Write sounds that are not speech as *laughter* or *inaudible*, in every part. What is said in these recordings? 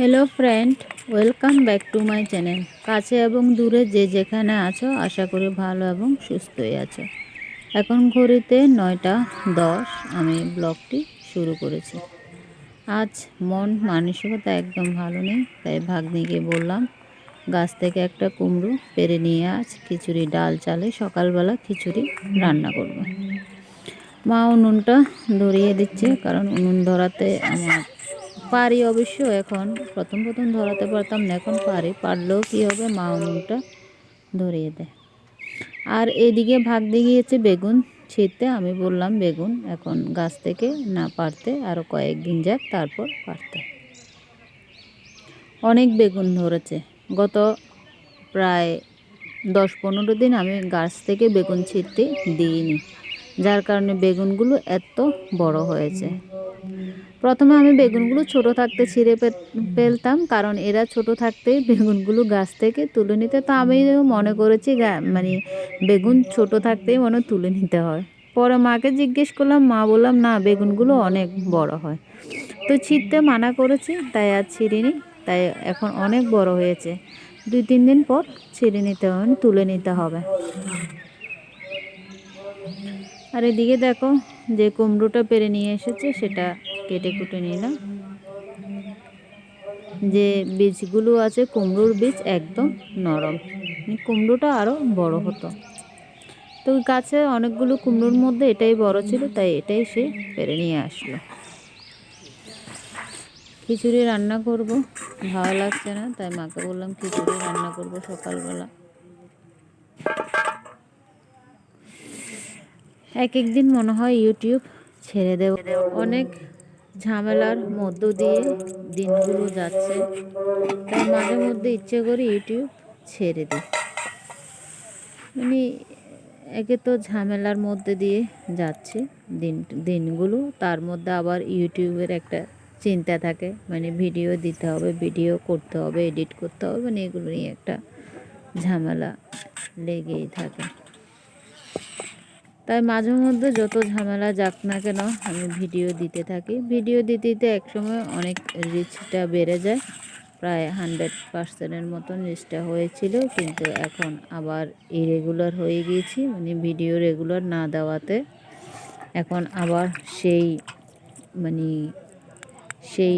Hello friend welcome back to my channel কাছে এবং দূরে যে যেখানে আছো, আশা করি ভালো এবং সুস্থই আছো। এখন ঘড়িতে নয়টা দশ, আমি ব্লগটি শুরু করেছি। আজ মন মানসিকতা একদম ভালো নেই, তাই ভাগ্নিকে বললাম, গাছ থেকে একটা কুমড়ো পেরে নিয়ে আজ খিচুড়ি, ডাল, চালে সকালবেলা খিচুড়ি রান্না করব। মা উনুনটা ধরিয়ে দিচ্ছে, কারণ উনুন ধরাতে আমার পারি অবশ্য এখন। প্রথম প্রথম ধরাতে পারতাম না, এখন পারি। পারলেও কী হবে? মা উনুনটা ধরিয়ে দেয়। আর এদিকে ভাগ দিয়ে গিয়েছে বেগুন ছিঁড়তে। আমি বললাম, বেগুন, এখন গাছ থেকে না পারতে আরও কয়েকদিন যাক, তারপর পারতে। অনেক বেগুন ধরেছে। গত প্রায় দশ পনেরো দিন আমি গাছ থেকে বেগুন ছিঁড়তে দিইনি। যার কারণে বেগুনগুলো এত বড় হয়েছে। প্রথমে আমি বেগুনগুলো ছোট থাকতে ছিঁড়ে ফেলতাম কারণ এরা ছোট থাকতে বেগুনগুলো গাছ থেকে তুলে নিতে, তো আমি মনে করেছি মানে বেগুন ছোট থাকতেই মনে তুলে নিতে হয়। পরে মাকে জিজ্ঞেস করলাম, মা বললাম, না, বেগুনগুলো অনেক বড় হয়। তো ছিঁড়তে মানা করেছি, তাই আর ছিঁড়িনি, তাই এখন অনেক বড় হয়েছে। দুই, তিন দিন পর ছিঁড়ে নিতে হবে, তুলে নিতে হবে। আর এদিকে দেখো যে কুমড়োটা পেরে নিয়ে এসেছে, সেটা কেটে কুটে নিলাম। যে বীজগুলো আছে, কুমড়োর বীজ একদম নরম। মানে কুমড়োটা আরও বড় হতো। তো গাছে অনেকগুলো কুমড়োর মধ্যে এটাই বড় ছিল, তাই এটাই সে পেরে নিয়ে আসলো। খিচুড়ি রান্না করব, ভালো লাগছে না, তাই মাকে বললাম খিচুড়ি রান্না করব সকালবেলা। এক একদিন মনে হয় ইউটিউব ছেড়ে দেব। অনেক ঝামেলার মধ্য দিয়ে দিনগুলো যাচ্ছে, তাই মাঝে মধ্যে ইচ্ছে করে ইউটিউব ছেড়ে দিই। মানে একে তো ঝামেলার মধ্যে দিয়ে যাচ্ছে দিন, দিনগুলো, তার মধ্যে আবার ইউটিউবের একটা চিন্তা থাকে মানে ভিডিও দিতে হবে, ভিডিও করতে হবে, এডিট করতে হবে মানে এগুলো নিয়ে একটা ঝামেলা লেগেই থাকে। তাই মাঝে মধ্যে যত ঝামেলা যাক না কেন আমি ভিডিও দিতে থাকি। ভিডিও দিতে দিতে একসময় অনেক রিচটা বেড়ে যায়। প্রায় হান্ড্রেড পার্সেন্টের মতন রিচটা হয়েছিল, কিন্তু এখন আবার ইরেগুলার হয়ে গিয়েছি মানে ভিডিও রেগুলার না দেওয়াতে। এখন আবার সেই মানে সেই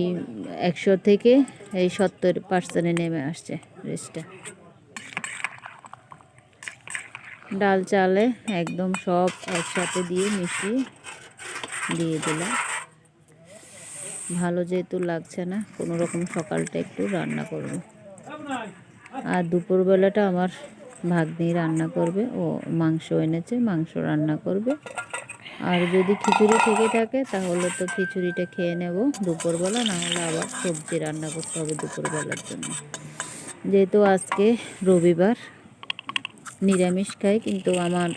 একশো থেকে এই সত্তর পার্সেন্টে নেমে আসছে রিচটা। ডাল চালে একদম সব একসাথে দিয়ে মিশিয়ে দিয়ে দিলাম। ভালো যেহেতু লাগছে না, কোনো রকম সকালটা একটু রান্না করব। আর দুপুরবেলাটা আমার ভাগ্নি রান্না করবে, ও মাংস এনেছে, মাংস রান্না করবে। আর যদি খিচুড়ি থেকে থাকে, তাহলে তো খিচুড়িটা খেয়ে নেব দুপুরবেলা না হলে আবার সবজি রান্না করতে হবে দুপুরবেলার জন্য। যেহেতু আজকে রবিবার নিরামিষ খায়, কিন্তু আমার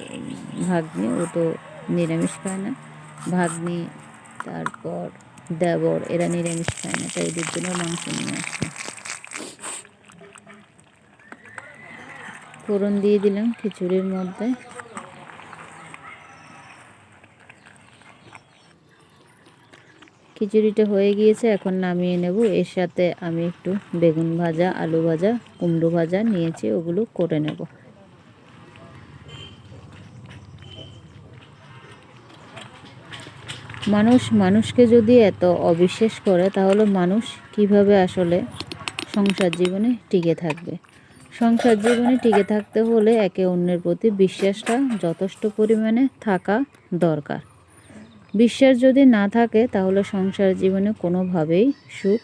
ভাগ্নি, ও তো নিরামিষ খায় না। ভাগ্নি, তারপর দেবর, এরা নিরামিষ খায় না, তাই এদের জন্য মাংস নিয়ে আসছে। ফোড়ন দিয়ে দিলাম খিচুড়ির মধ্যে। খিচুড়িটা হয়ে গিয়েছে, এখন নামিয়ে নেব। এর সাথে আমি একটু বেগুন ভাজা, আলু ভাজা, কুমড়ো ভাজা নিয়েছি, ওগুলো করে নেব। মানুষ, মানুষকে যদি এত অবিশ্বাস করে, তাহলে মানুষ কীভাবে আসলে সংসার জীবনে টিকে থাকবে? সংসার জীবনে টিকে থাকতে হলে একে অন্যের প্রতি বিশ্বাসটা যথেষ্ট পরিমাণে থাকা দরকার। বিশ্বাস যদি না থাকে, তাহলে সংসার জীবনে কোনোভাবেই সুখ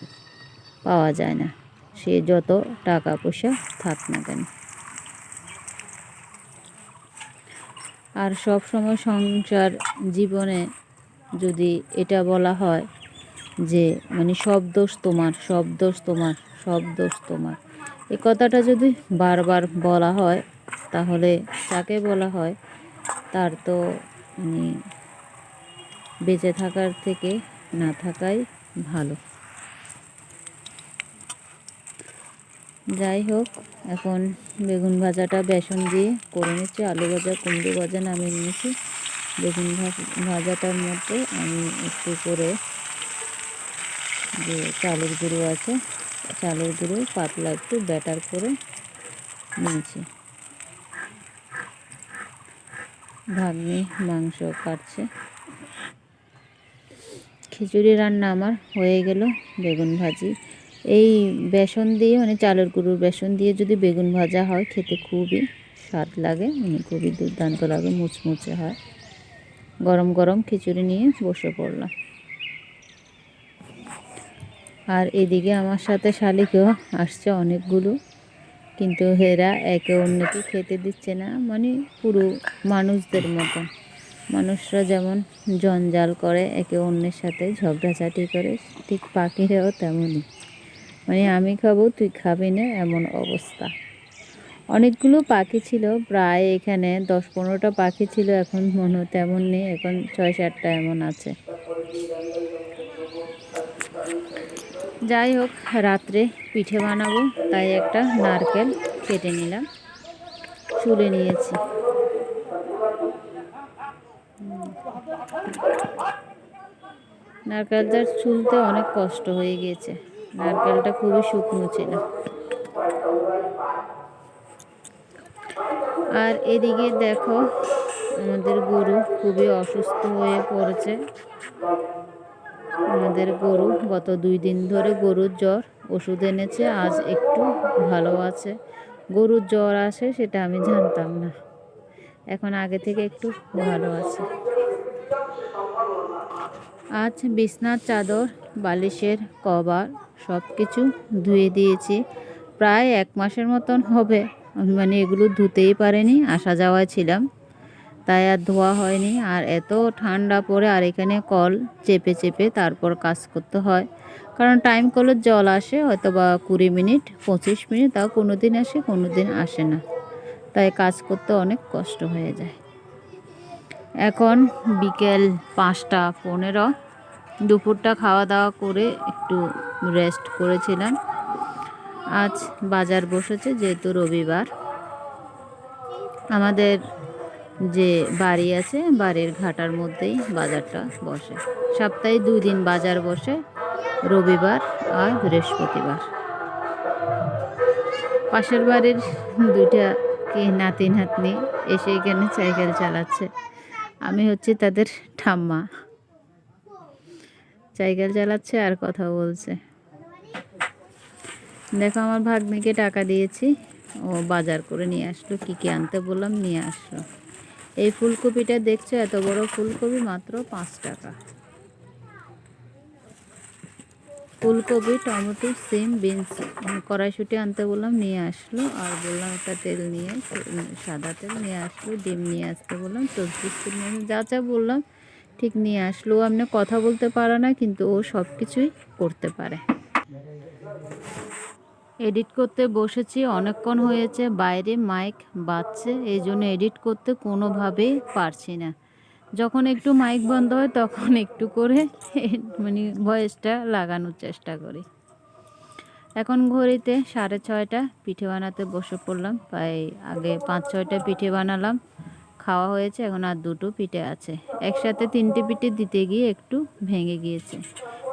পাওয়া যায় না। সে যত টাকা পয়সা থাক না কেন। আর সব সময় সংসার জীবনে যদি এটা বলা হয় যে মানে সব দোষ তোমার, সব দোষ তোমার, সব দোষ তোমার। এ কথাটা যদি বারবার বলা হয়, তাহলে যাকে বলা হয়, তার তো মানে বেঁচে থাকার থেকে না থাকাই ভালো। যাই হোক, এখন বেগুন ভাজাটা বেসন দিয়ে করে নিচ্ছি, আলু ভাজা, কুমড়ো ভাজা নামিয়ে নিয়েছি। বেগুন ভাজাটার মধ্যে আমি একটু করে যে চালের গুঁড়ো আছে, চালের গুঁড়ো পাতলা একটু ব্যাটার করে নিয়েছি। ভাগ্নি মাংস কাটছে। খিচুড়ি রান্না আমার হয়ে গেল বেগুন ভাজি। এই বেসন দিয়ে মানে চালের গুঁড়োর বেসন দিয়ে যদি বেগুন ভাজা হয়, খেতে খুবই স্বাদ লাগে মানে খুবই দুর্দান্ত লাগে, মুচমুচে হয়। গরম গরম খিচুড়ি নিয়ে বসে পড়লাম। আর এদিকে আমার সাথে শালিকেও আসছে অনেকগুলো, কিন্তু এরা একে অন্যকে খেতে দিচ্ছে না মানে পুরো মানুষদের মতন। মানুষরা যেমন জঞ্জাল করে, একে অন্যের সাথে ঝগড়াঝাটি করে, ঠিক পাখিরাও তেমনই। মানে আমি খাব, তুই খাবি না, এমন অবস্থা। অনেকগুলো পাখি ছিল, প্রায় এখানে দশ পনেরোটা পাখি ছিল, এখন মনে তেমন নেই, এখন ছয় সাতটা এমন আছে। যাই হোক, রাত্রে পিঠে বানাবো, তাই একটা নারকেল কেটে নিলাম চুলে নিয়েছি। নারকেলটার চুলতে অনেক কষ্ট হয়ে গিয়েছে, নারকেলটা খুবই শুকনো ছিল। আর এদিকে দেখো আমাদের গরু খুবই অসুস্থ হয়ে পড়েছে। আমাদের গরু গত দুই দিন ধরে গরুর জ্বর ওষুধ এনেছে, আজ একটু ভালো আছে। গরুর জ্বর আসে সেটা আমি জানতাম না। এখন আগে থেকে একটু ভালো আছে। আজ বিছনার চাদর, বালিশের কভার সব কিছু ধুয়ে দিয়েছি। প্রায় এক মাসের মতন হবে। মানে এগুলো ধুতেই পারেনি, আসা যাওয়ায় ছিলাম। তাই আর ধোয়া হয়নি। আর এত ঠান্ডা পড়ে, আর এখানে কল চেপে চেপে তারপর কাজ করতে হয়। কারণ টাইম কলের জল আসে হয়তো বা কুড়ি মিনিট, পঁচিশ মিনিট, তাও কোনো দিন আসে কোনো দিন আসে না। তাই কাজ করতে অনেক কষ্ট হয়ে যায়। এখন বিকেল পাঁচটা পনেরো। দুপুরটা খাওয়া দাওয়া করে একটু রেস্ট করেছিলাম। আজ বাজার বসেছে যেহেতু রবিবার। আমাদের যে বাড়ি আছে, বাড়ির ঘাটার মধ্যেই বাজারটা বসে। সপ্তাহে দুই দিন বাজার বসে, রবিবার আর বৃহস্পতিবার। পাশের বাড়ির দুইটা কি নাতি নাতনি এসে এখানে সাইকেল চালাচ্ছে। আমি হচ্ছে তাদের ঠাম্মা। সাইকেল চালাচ্ছে আর কথা বলছে। দেখো, আমার ভাগ্নিকে টাকা দিয়েছি। ও বাজার করে নিয়ে আসলো। কী কী আনতে বললাম, নিয়ে আসলো। এই ফুলকপিটা দেখছ? এত বড় ফুলকপি মাত্র পাঁচ টাকা। ফুলকপি, টমেটো, সিম, বিনস কড়াইশুটি আনতে বললাম, নিয়ে আসলো। আর বললাম, একটা তেল নিয়ে সাদা তেল নিয়ে আসলো, ডিম নিয়ে আসতে বললাম নিয়ে যা যা বললাম, ঠিক নিয়ে আসলো। আপনি কথা বলতে পারে না, কিন্তু ও সব কিছুই করতে পারে। এডিট করতে বসেছি, অনেকক্ষণ হয়েছে, বাইরে মাইক বাজছে এই জন্য এডিট করতে কোনোভাবেই পারছি না। যখন একটু মাইক বন্ধ হয়, তখন একটু করে *laughs* মানে ভয়েসটা লাগানোর চেষ্টা করি। এখন ঘড়িতে সাড়ে ছয়টা, পিঠে বানাতে বসে পড়লাম, প্রায় আগে পাঁচ ছয়টা পিঠে বানালাম, খাওয়া হয়েছে, এখন আর দুটো পিঠে আছে। একসাথে তিনটে পিঠে দিতে গিয়ে একটু ভেঙে গিয়েছে।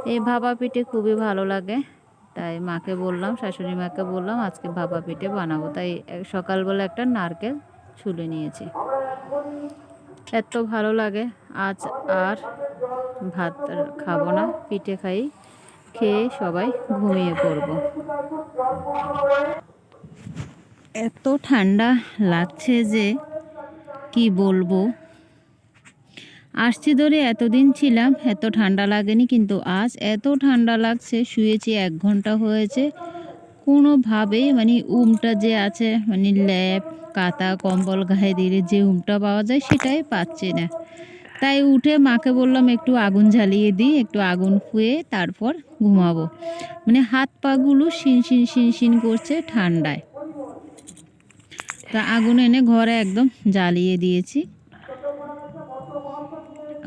এই ভাবা পিঠে খুবই ভালো লাগে। তাই মাকে বললাম, শাশুড়ি মাকে বললাম, আজকে ভাপা পিঠে বানাবো। তাই সকালবেলা একটা নারকেল ছুলে নিয়েছি। এত ভালো লাগে। আজ আর ভাত খাব না, পিঠে খাই। খেয়ে সবাই ঘুমিয়ে পড়ব। এত ঠান্ডা লাগছে যে কি বলব? আসছি ধরে এতদিন ছিলাম, এত ঠান্ডা লাগেনি কিন্তু আজ এত ঠান্ডা লাগছে, শুয়েছি এক ঘণ্টা হয়েছে। কোনোভাবেই মানে উমটা যে আছে মানে ল্যাপ কাতা কম্বল গায়ে দিলে যে উমটা পাওয়া যায় সেটাই পাচ্ছি না। তাই উঠে মাকে বললাম, একটু আগুন জ্বালিয়ে দিই, একটু আগুন ফুয়ে তারপর ঘুমাবো। মানে হাত পাগুলো শিন শিন শিন শিন করছে ঠান্ডায়। তা আগুন এনে ঘরে একদম জ্বালিয়ে দিয়েছি।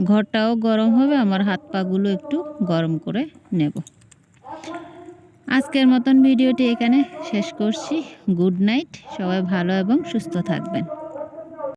ঘরটাও গরম হবে, আমার হাত পাগুলো একটু গরম করে নেব। আজকের মতন ভিডিওটি এখানে শেষ করছি। গুড নাইট, সবাই ভালো এবং সুস্থ থাকবেন।